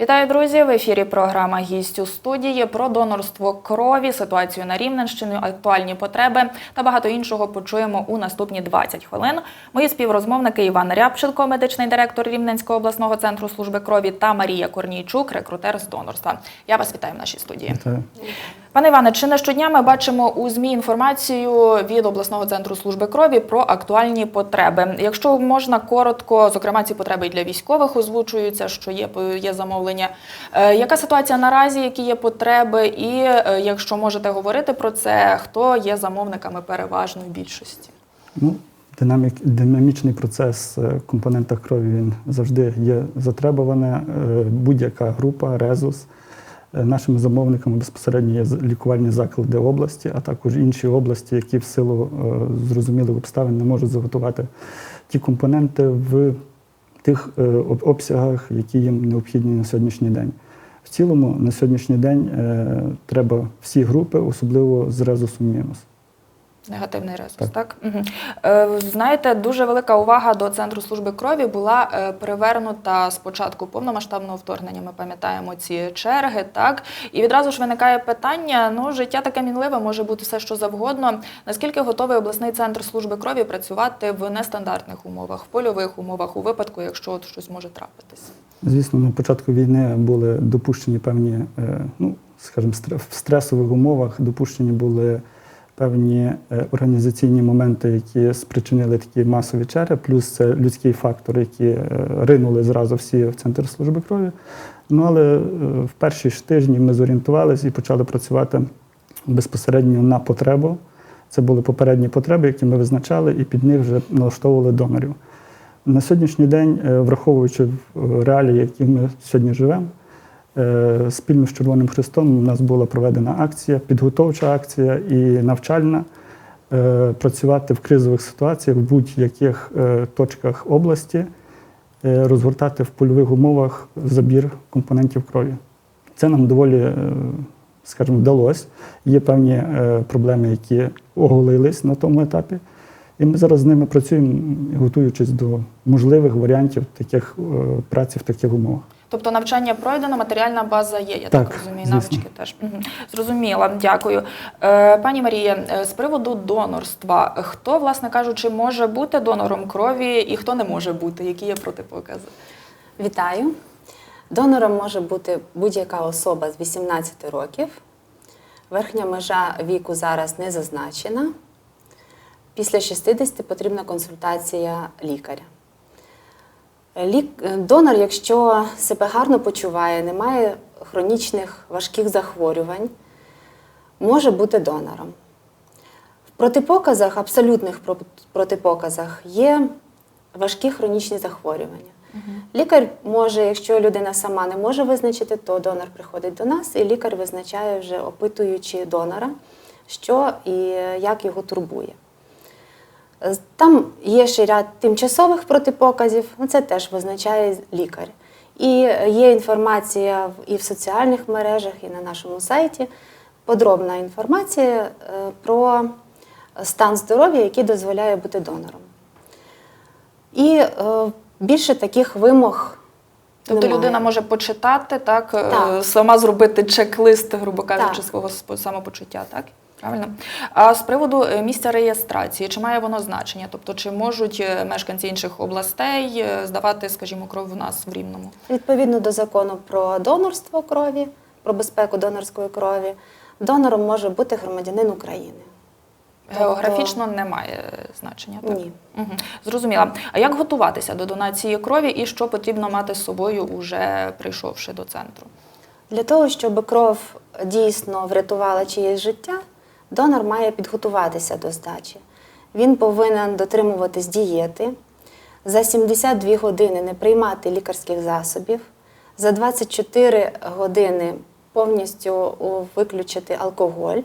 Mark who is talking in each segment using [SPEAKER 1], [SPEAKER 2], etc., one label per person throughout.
[SPEAKER 1] Вітаю, друзі! В ефірі програма Гість у студії про донорство крові, ситуацію на Рівненщині, актуальні потреби та багато іншого почуємо у наступні 20 хвилин. Мої співрозмовники Іван Рябченко, медичний директор Рівненського обласного центру служби крові, та Марія Корнійчук, рекрутер з донорства. Я вас вітаю в нашій студії.
[SPEAKER 2] Вітаю.
[SPEAKER 1] Пане Іване, чи не щодня ми бачимо у ЗМІ інформацію від обласного центру служби крові про актуальні потреби? Якщо можна коротко, зокрема, ці потреби і для військових озвучуються, що є, є замовлення. Е, Яка ситуація наразі, які є потреби, і е, якщо можете говорити про це, хто є замовниками переважної більшості?
[SPEAKER 2] Ну, динамік, динамічний процес е, в компонентах крові він завжди є затребуване. Е, Будь-яка група, резус. Е, Нашими замовниками безпосередньо є лікувальні заклади області, а також інші області, які в силу е, зрозумілих обставин не можуть заготувати ті компоненти в тих е, обсягах, які їм необхідні на сьогоднішній день. В цілому на сьогоднішній день треба всі групи, особливо з резусом мінус.
[SPEAKER 1] Негативний резус, так?
[SPEAKER 2] Так.
[SPEAKER 1] Угу. Е, знаєте, дуже велика увага до центру служби крові була е, привернута з початку повномасштабного вторгнення. Ми пам'ятаємо ці черги, так? І відразу ж виникає питання: ну, життя таке мінливе, може бути все, що завгодно. Наскільки готовий обласний центр служби крові працювати в нестандартних умовах, в польових умовах, у випадку, якщо от щось може трапитись?
[SPEAKER 2] Звісно, на початку війни були допущені певні, е, ну скажімо, в стресових умовах допущені були певні е, організаційні моменти, які спричинили такі масові черги, плюс це людський фактор, які е, ринули зразу всі в центр служби крові. Ну але е, в перші ж тижні ми зорієнтувалися і почали працювати безпосередньо на потребу. Це були попередні потреби, які ми визначали, і під них вже налаштовували донорів. На сьогоднішній день, враховуючи реалії, які ми сьогодні живемо, спільно з Червоним Христом у нас була проведена акція, підготовча акція і навчальна. е, Працювати в кризових ситуаціях в будь-яких е, точках області, е, розгортати в польових умовах забір компонентів крові. Це нам доволі, е, скажімо, вдалося. Є певні е, проблеми, які оголились на тому етапі. І ми зараз з ними працюємо, готуючись до можливих варіантів таких е, праці в таких умовах.
[SPEAKER 1] Тобто навчання пройдено, матеріальна база є, я так,
[SPEAKER 2] Так,
[SPEAKER 1] розумію,
[SPEAKER 2] звісно.
[SPEAKER 1] навички теж. Зрозуміла, дякую. Е, пані Марія, е, з приводу донорства, хто, власне кажучи, може бути донором крові і хто не може бути? Які є протипокази?
[SPEAKER 3] Вітаю. Донором може бути будь-яка особа з 18 років. Верхня межа віку зараз не зазначена. Після 60 потрібна консультація лікаря. Лік... Донор, якщо себе гарно почуває, не має хронічних важких захворювань, може бути донором. В протипоказах, абсолютних протипоказах, є важкі хронічні захворювання. Лікар може, якщо людина сама не може визначити, то донор приходить до нас, і лікар визначає вже опитуючи донора, що і як його турбує. Там є ще ряд тимчасових протипоказів, ну, це теж визначає лікар. І є інформація і в соціальних мережах, і на нашому сайті. Подробна інформація е, про стан здоров'я, який дозволяє бути донором. І е, більше таких вимог.
[SPEAKER 1] Тобто
[SPEAKER 3] немає.
[SPEAKER 1] людина може почитати, так, е,
[SPEAKER 3] Так.
[SPEAKER 1] сама зробити чек-лист, грубо кажучи,
[SPEAKER 3] Так.
[SPEAKER 1] свого самопочуття, так? Правильно? А з приводу е, місця реєстрації, чи має воно значення? Тобто, чи можуть е, мешканці інших областей е, здавати, скажімо, кров в нас в Рівному?
[SPEAKER 3] Відповідно до закону про донорство крові, про безпеку донорської крові, донором може бути громадянин України. Тобто-
[SPEAKER 1] Географічно немає значення. Так?
[SPEAKER 3] Ні.
[SPEAKER 1] Угу. Зрозуміла. А як готуватися до донації крові і що потрібно мати з собою, уже прийшовши до центру?
[SPEAKER 3] Для того, щоб кров дійсно врятувала чиєсь життя, донор має підготуватися до здачі. Він повинен дотримуватись дієти, за 72 години не приймати лікарських засобів, за 24 години повністю виключити алкоголь,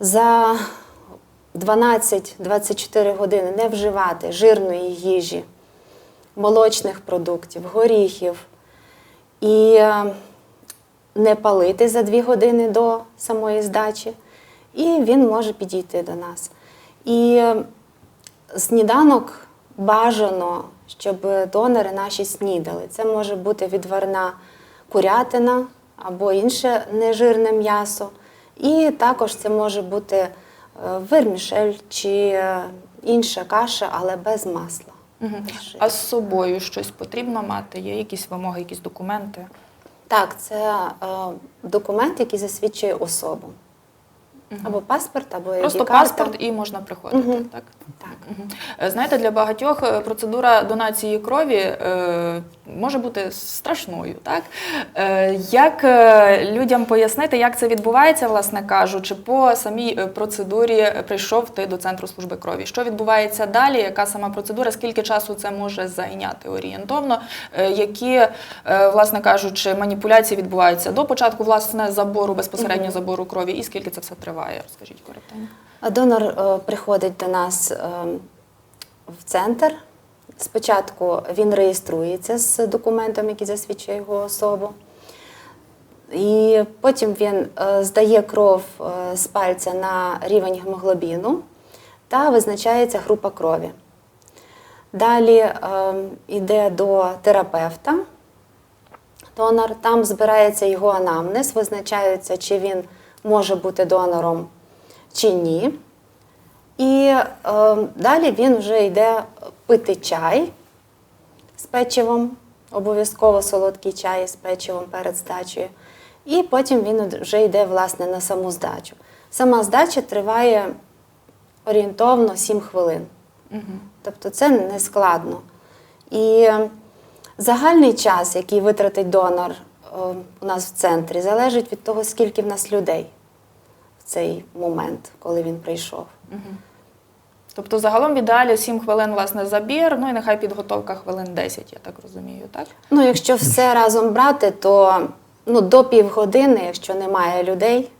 [SPEAKER 3] за 12-24 години не вживати жирної їжі, молочних продуктів, горіхів і е, не палити за 2 години до самої здачі, і він може підійти до нас. І е, сніданок бажано, щоб донори наші снідали. Це може бути відварна курятина або інше нежирне м'ясо. І також це може бути е, вермішель чи е, інша каша, але без масла. Жиру.
[SPEAKER 1] А з собою щось потрібно мати? Є якісь вимоги, якісь документи?
[SPEAKER 3] Так, це е, документ, який засвідчує особу. Або паспорт, або
[SPEAKER 1] Просто паспорт і можна приходити,
[SPEAKER 3] Угу.
[SPEAKER 1] так?
[SPEAKER 3] Так.
[SPEAKER 1] Е, Знаєте, для багатьох е, процедура донації крові е, може бути страшною. Так? Е, як е, людям пояснити, як це відбувається, власне кажучи, по самій е, процедурі прийшов ти до центру служби крові? Що відбувається далі? Яка сама процедура? Скільки часу це може зайняти орієнтовно? Які, власне кажучи, маніпуляції відбуваються до початку власне забору, безпосередньо забору крові, і скільки це все триває? Розкажіть коротенько.
[SPEAKER 3] А Донор приходить до нас е, в центр. Спочатку він реєструється з документом, який засвідчує його особу. І потім він е, здає кров е, з пальця на рівень гемоглобіну та визначається група крові. Далі е, йде до терапевта. Донор, там збирається його анамнез, визначається, чи він може бути донором чи ні. І е, далі він вже йде пити чай з печивом, обов'язково солодкий чай з печивом перед здачею. І потім він вже йде власне на саму здачу. Сама здача триває орієнтовно 7 хвилин. Тобто це не складно. І е, загальний час, який витратить донор е, у нас в центрі, залежить від того, скільки в нас людей в цей момент, коли він прийшов.
[SPEAKER 1] Тобто загалом в ідеалі 7 хвилин власне забір, ну і нехай підготовка хвилин 10, я так розумію, так?
[SPEAKER 3] Ну, якщо все разом брати, то ну, до півгодини, якщо немає людей,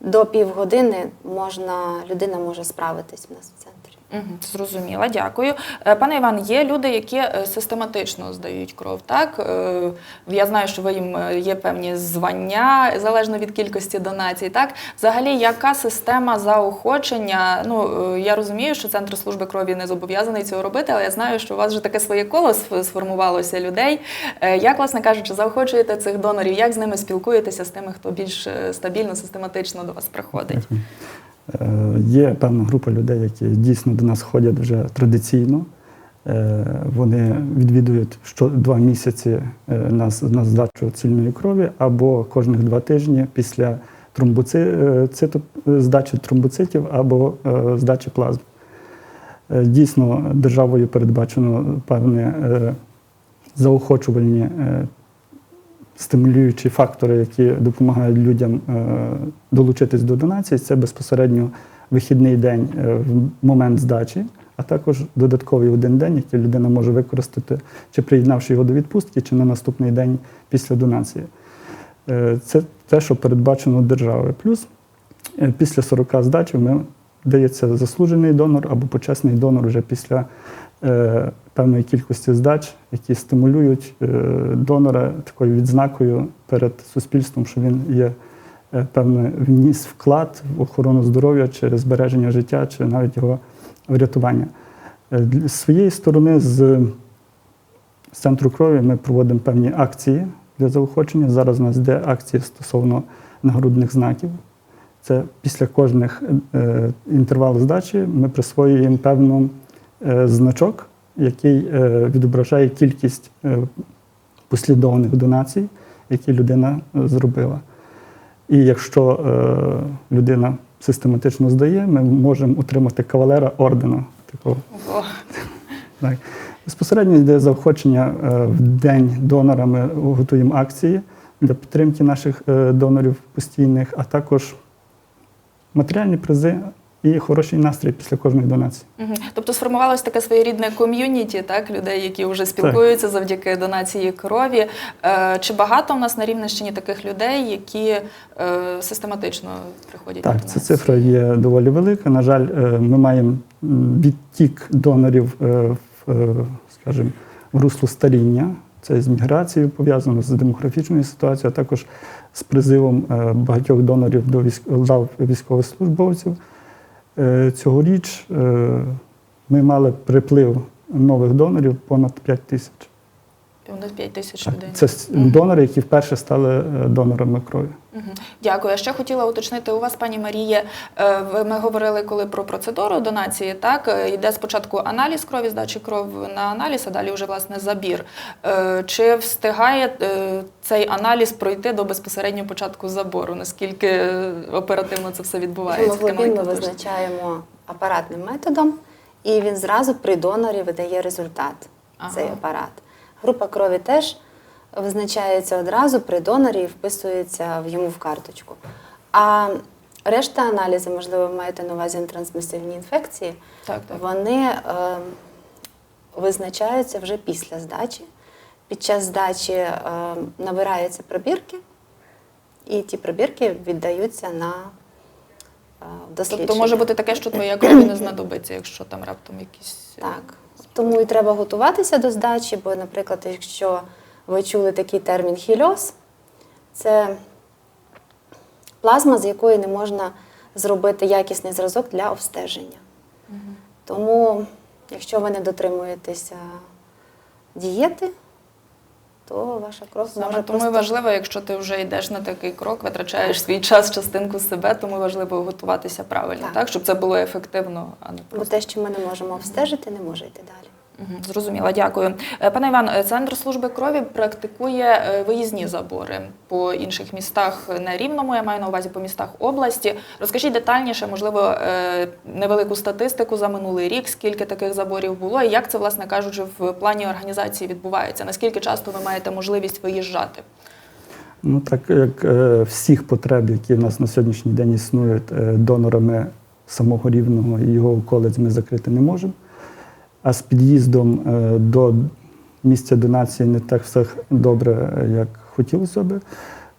[SPEAKER 3] до півгодини можна, людина може справитись в нас в.
[SPEAKER 1] Зрозуміла, дякую. Е, Пане Іван, є люди, які е, систематично здають кров, так? Е, Я знаю, що ви їм є певні звання, залежно від кількості донацій, так? Взагалі, яка система заохочення? Ну, я розумію, що Центр служби крові не зобов'язаний цього робити, але я знаю, що у вас вже таке своє коло сформувалося людей. Як, власне кажучи, заохочуєте цих донорів? Як з ними спілкуєтеся, з тими, хто більш стабільно, систематично до вас приходить?
[SPEAKER 2] Е, Є певна група людей, які дійсно до нас ходять вже традиційно. Е, Вони відвідують що два місяці е, на, здачу цільної крові або кожних два тижні після тромбоци, здачі тромбоцитів або здачі плазми. Е, Дійсно, державою передбачено певне е, заохочувальні стимулюючі фактори, які допомагають людям е, долучитись до донації, це безпосередньо вихідний день е, в момент здачі, а також додатковий один день, який людина може використати, чи приєднавши його до відпустки, чи на наступний день після донації. Е, Це те, що передбачено державою. Плюс після 40 здач ми дається заслужений донор або почесний донор вже після певної кількості здач, які стимулюють е, донора такою відзнакою перед суспільством, що він є е, певний вніс вклад в охорону здоров'я чи збереження життя, чи навіть його врятування. Е, З своєї сторони, з центру крові ми проводимо певні акції для заохочення. Зараз у нас йде акції стосовно нагрудних знаків. Це після кожних е, інтервалів здачі ми присвоюємо певну е, значок, який е, відображає кількість е, послідовних донацій, які людина е, зробила. І якщо е, людина систематично здає, ми можемо отримати кавалера ордена такого.
[SPEAKER 1] Ого.
[SPEAKER 2] Так. Безпосередньо йде заохочення е, в день донора. Ми готуємо акції для підтримки наших е, донорів постійних, а також матеріальні призи і хороший настрій після кожної донації.
[SPEAKER 1] Мгм. Тобто сформувалось таке своєрідне ком'юніті, так, людей, які вже спілкуються завдяки донації крові. Е, Чи багато в нас на Рівненщині таких людей, які е, систематично приходять на
[SPEAKER 2] Так, ця цифра є доволі велика. На жаль, е, ми маємо відтік донорів е, в, е, скажімо, в русло старіння. Це з міграцією пов'язано з демографічною ситуацією, а також з призивом багатьох донорів до військ... лав військовослужбовців. Е, Цьогоріч е, ми мали приплив нових донорів понад 5 тисяч.
[SPEAKER 1] Понад 5 тисяч людей.
[SPEAKER 2] Це донори, які вперше стали е, донорами крові.
[SPEAKER 1] Дякую. Я ще хотіла уточнити у вас, пані Маріє. е, Ми говорили коли про процедуру донації. Так Е, йде спочатку аналіз крові, здачі кров на аналіз, а далі вже власне забір. Чи встигає цей аналіз пройти до безпосередньо початку забору? Наскільки оперативно це все відбувається?
[SPEAKER 3] Гемоглобін ми визначаємо апаратним методом, і він зразу при донорі видає результат.
[SPEAKER 1] Ага.
[SPEAKER 3] Цей апарат. Група крові теж визначається одразу при донорі і вписується в йому в карточку. А решта аналізів, можливо, ви маєте на увазі трансмісивні інфекції,
[SPEAKER 1] Так, так.
[SPEAKER 3] вони е, визначаються вже після здачі. Під час здачі е, набираються пробірки, і ті пробірки віддаються на е, дослідження.
[SPEAKER 1] Тобто може бути таке, що твоя крові не знадобиться, якщо там раптом якісь е,
[SPEAKER 3] Так. Тому і треба готуватися до здачі, бо, наприклад, якщо ви чули такий термін хільоз, це плазма, з якої не можна зробити якісний зразок для обстеження. Тому, якщо ви не дотримуєтеся дієти, то ваша кров
[SPEAKER 1] Саме
[SPEAKER 3] може
[SPEAKER 1] тому
[SPEAKER 3] просто...
[SPEAKER 1] важливо, якщо ти вже йдеш на такий крок, витрачаєш свій час, частинку себе, тому важливо готуватися правильно, так,
[SPEAKER 3] Так.
[SPEAKER 1] щоб це було ефективно, а не
[SPEAKER 3] Бо те, що ми не можемо обстежити, не може йти далі.
[SPEAKER 1] Зрозуміла, дякую. Е, Пане Іван, е, Центр служби крові практикує е, виїзні забори по інших містах на Рівному, я маю на увазі по містах області. Розкажіть детальніше, можливо, невелику статистику за минулий рік, скільки таких заборів було, і як це, власне кажучи, в плані організації відбувається? Наскільки часто ви маєте можливість виїжджати?
[SPEAKER 2] Ну так як всіх потреб, які в нас на сьогоднішній день існують донорами самого рівного і його околиць, ми закрити не можемо. А з під'їздом е, до місця донації не так все добре, е, як хотілося би.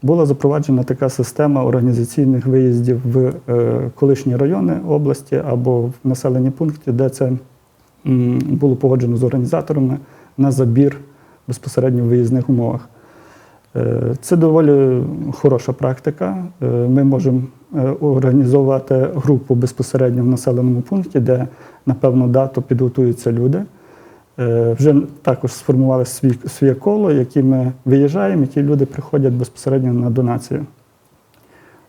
[SPEAKER 2] Була запроваджена така система організаційних виїздів в е, колишні райони області або в населені пункти, де це було погоджено з організаторами на забір безпосередньо в виїзних умовах. Це доволі хороша практика. Ми можемо організувати групу безпосередньо в населеному пункті, де на певну дату підготуються люди. Е, Вже також сформували своє коло, яке ми виїжджаємо, і ті люди приходять безпосередньо на донацію.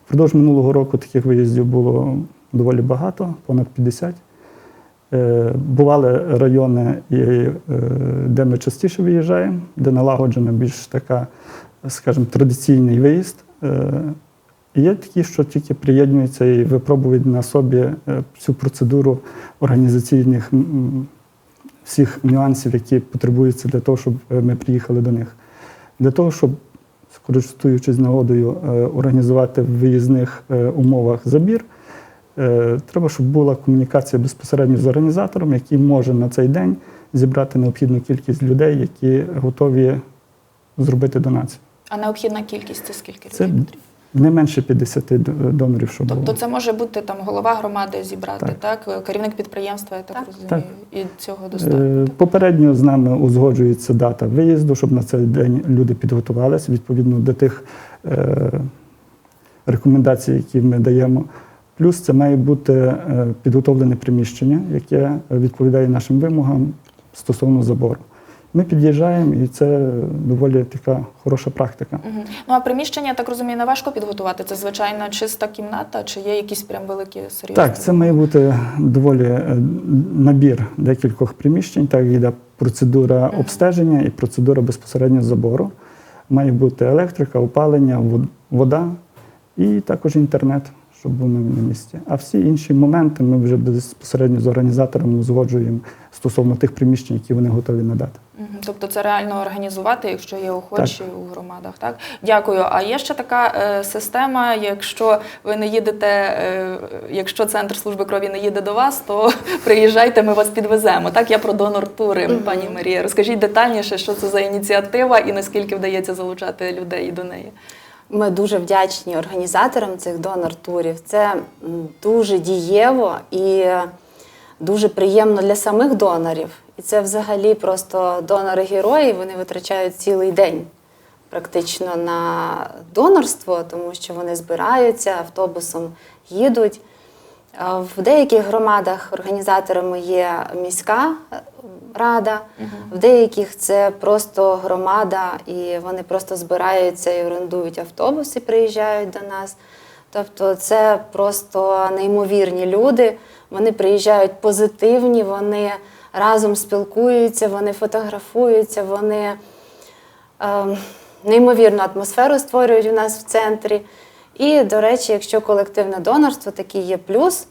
[SPEAKER 2] Впродовж минулого року таких виїздів було доволі багато, понад 50. Е, Бували райони, е, де ми частіше виїжджаємо, де налагоджена більш така, скажімо, традиційний виїзд. І є такі, що тільки приєднуються і випробують на собі е, всю процедуру організаційних всіх нюансів, які потребуються для того, щоб е, ми приїхали до них. Для того, щоб, користуючись нагодою, е, організувати в виїзних умовах забір, Треба, щоб була комунікація безпосередньо з організатором, який може на цей день зібрати необхідну кількість людей, які готові зробити донацію.
[SPEAKER 1] А необхідна кількість це скільки
[SPEAKER 2] Це
[SPEAKER 1] людей потрібно?
[SPEAKER 2] Не менше 50 д- донорів, що було.
[SPEAKER 1] Тобто це може бути там голова громади зібрати, так?
[SPEAKER 2] Так.
[SPEAKER 1] Керівник підприємства, я так,
[SPEAKER 3] Так.
[SPEAKER 1] розумію. І цього
[SPEAKER 2] Е,
[SPEAKER 1] достатньо.
[SPEAKER 2] Попередньо з нами узгоджується дата виїзду, щоб на цей день люди підготувалися відповідно до тих е, рекомендацій, які ми даємо. Плюс це має бути е, підготовлене приміщення, яке відповідає нашим вимогам стосовно забору. Ми під'їжджаємо, і це доволі така хороша практика.
[SPEAKER 1] Мгм. Ну а приміщення, я так розумію, не важко підготувати. Це звичайно чиста кімната, чи є якісь прям великі серйозні?
[SPEAKER 2] Так, це має бути доволі е, набір декількох приміщень. Так йде процедура обстеження і процедура безпосередньо забору. Має бути електрика, опалення, вода і також інтернет, щоб був на місці. А всі інші моменти ми вже безпосередньо з організаторами узгоджуємо стосовно тих приміщень, які вони готові надати.
[SPEAKER 1] Тобто це реально організувати, якщо є охочі у громадах. Так дякую. А є ще така е, система. Якщо ви не їдете, е, якщо центр служби крові не їде до вас, то приїжджайте, ми вас підвеземо. Так, я про донор тури,
[SPEAKER 3] Мгм.
[SPEAKER 1] пані Марія. Розкажіть детальніше, що це за ініціатива і наскільки вдається залучати людей до неї.
[SPEAKER 3] Ми дуже вдячні організаторам цих донор-турів. Це дуже дієво і дуже приємно для самих донорів. І це взагалі просто донори-герої. Вони витрачають цілий день практично на донорство, тому що вони збираються, автобусом їдуть. В деяких громадах організаторами є міська е, рада, в деяких це просто громада, і вони просто збираються і орендують автобус і приїжджають до нас. Тобто це просто неймовірні люди. Вони приїжджають позитивні, вони разом спілкуються, вони фотографуються, вони ем, неймовірну атмосферу створюють у нас в центрі. І, до речі, якщо колективне донорство, такий є плюс,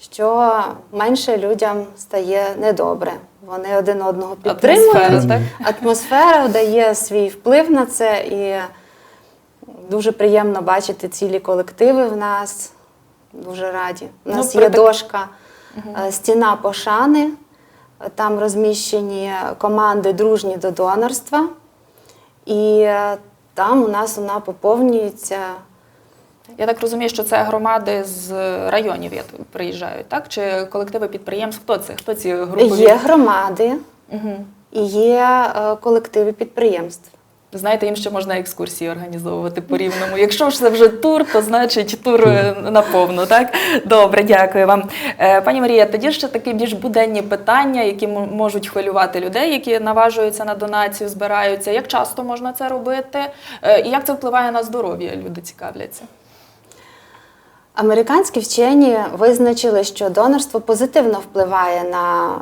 [SPEAKER 3] що менше людям стає недобре. Вони один одного підтримують.
[SPEAKER 1] Атмосфера, так?
[SPEAKER 3] Атмосфера дає свій вплив на це, і дуже приємно бачити цілі колективи в нас. Дуже раді. У
[SPEAKER 1] Ну,
[SPEAKER 3] нас
[SPEAKER 1] при
[SPEAKER 3] є
[SPEAKER 1] так-
[SPEAKER 3] дошка е, Стіна пошани. Там розміщені команди дружні до донорства. І е, там у нас вона поповнюється.
[SPEAKER 1] Я так розумію, що це громади з районів приїжджають, так? Чи колективи підприємств? Хто це? Хто ці групи?
[SPEAKER 3] Є громади
[SPEAKER 1] Угу.
[SPEAKER 3] і є е, колективи підприємств.
[SPEAKER 1] Знаєте, їм ще можна екскурсії організовувати по рівному. Якщо ж це вже тур, то значить тур е, наповну, так? Добре, дякую вам. Е, Пані Марія, тоді ще такі більш буденні питання, які можуть хвилювати людей, які наважуються на донацію, збираються. Як часто можна це робити? Е, І як це впливає на здоров'я? Люди цікавляться.
[SPEAKER 3] Американські вчені визначили, що донорство позитивно впливає на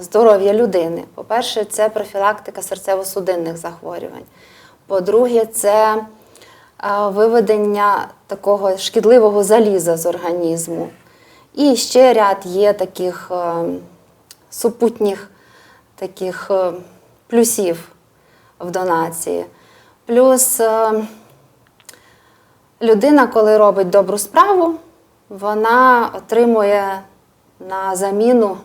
[SPEAKER 3] здоров'я людини. По-перше, це профілактика серцево-судинних захворювань. По-друге, це виведення такого шкідливого заліза з організму. І ще ряд є таких супутніх таких плюсів в донації. Плюс людина, коли робить добру справу, вона отримує на заміну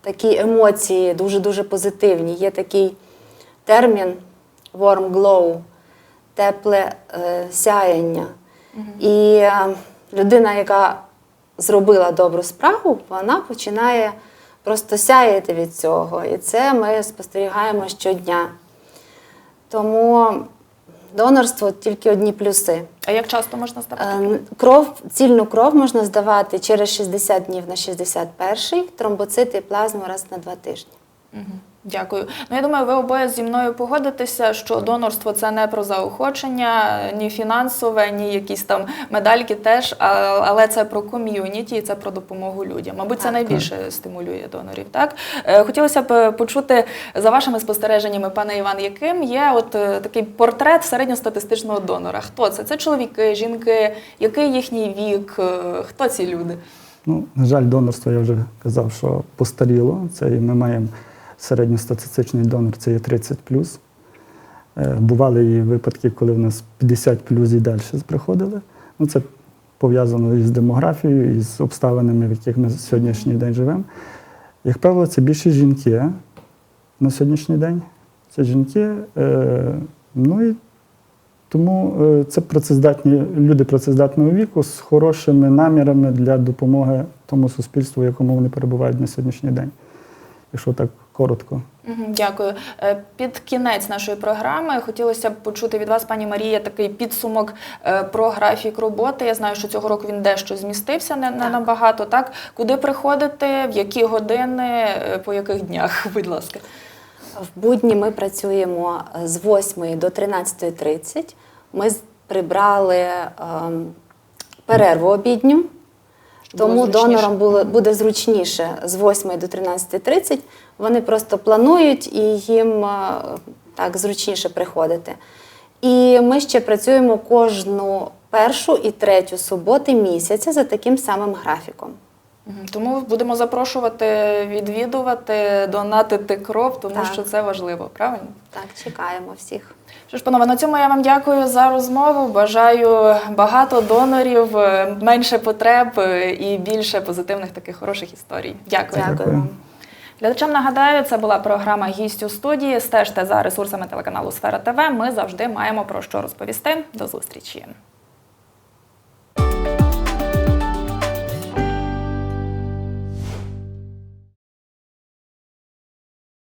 [SPEAKER 3] такі емоції дуже-дуже позитивні. Є такий термін warm glow, тепле е, сяяння. І е, людина, яка зробила добру справу, вона починає просто сяяти від цього. І це ми спостерігаємо щодня. Тому донорство тільки одні плюси.
[SPEAKER 1] А як часто можна здавати?
[SPEAKER 3] Е, Кров, цільну кров можна здавати через 60 днів на 61-й, тромбоцити і плазму раз на два тижні.
[SPEAKER 1] Дякую. Ну я думаю, ви обоє зі мною погодитеся, що донорство це не про заохочення, ні фінансове, ні якісь там медальки теж, але це про ком'юніті, і це про допомогу людям. Мабуть, це найбільше стимулює донорів. Так Е, хотілося б е, почути за вашими спостереженнями, пане Іван, яким є от е, такий портрет середньостатистичного донора. Хто це? Це чоловіки, жінки, який їхній вік? Хто ці люди?
[SPEAKER 2] Ну, на жаль, донорство я вже казав, що постаріло. Це і ми маємо середньостатистичний донор, це є 30 Бували і випадки, коли в нас 50 плюс і далі приходили. Ну, це пов'язано із демографією, із обставинами, в яких ми сьогоднішній день живемо. Як правило, це більше жінки на сьогоднішній день. Це жінки. Е, ну і тому е, це працездатні люди працездатного віку з хорошими намірами для допомоги тому суспільству, в якому вони перебувають на сьогоднішній день. Якщо так коротко.
[SPEAKER 1] Дякую. Е, Під кінець нашої програми хотілося б почути від вас, пані Марія, такий підсумок е, про графік роботи. Я знаю, що цього року він дещо змістився не, не
[SPEAKER 3] Так.
[SPEAKER 1] набагато. Так, куди приходити, в які години, е, по яких днях? Будь ласка.
[SPEAKER 3] В будні ми працюємо з 8 до 13.30. Ми прибрали ем, перерву обідню, тому донорам було, буде зручніше з 8 до 13.30. Вони просто планують і їм е, так зручніше приходити. І ми ще працюємо кожну першу і третю суботи місяця за таким самим графіком.
[SPEAKER 1] Тому будемо запрошувати відвідувати, донатити кров, тому
[SPEAKER 3] Так.
[SPEAKER 1] що це важливо, правильно?
[SPEAKER 3] Так, чекаємо всіх.
[SPEAKER 1] Що ж, панове, на цьому я вам дякую за розмову. Бажаю багато донорів, е, менше потреб е, і більше позитивних таких хороших історій. Дякую.
[SPEAKER 3] Дякую.
[SPEAKER 1] Глядачам нагадаю, це була програма Гість у студії. Стежте за ресурсами телеканалу Сфера ТВ. Ми завжди маємо про що розповісти. До зустрічі.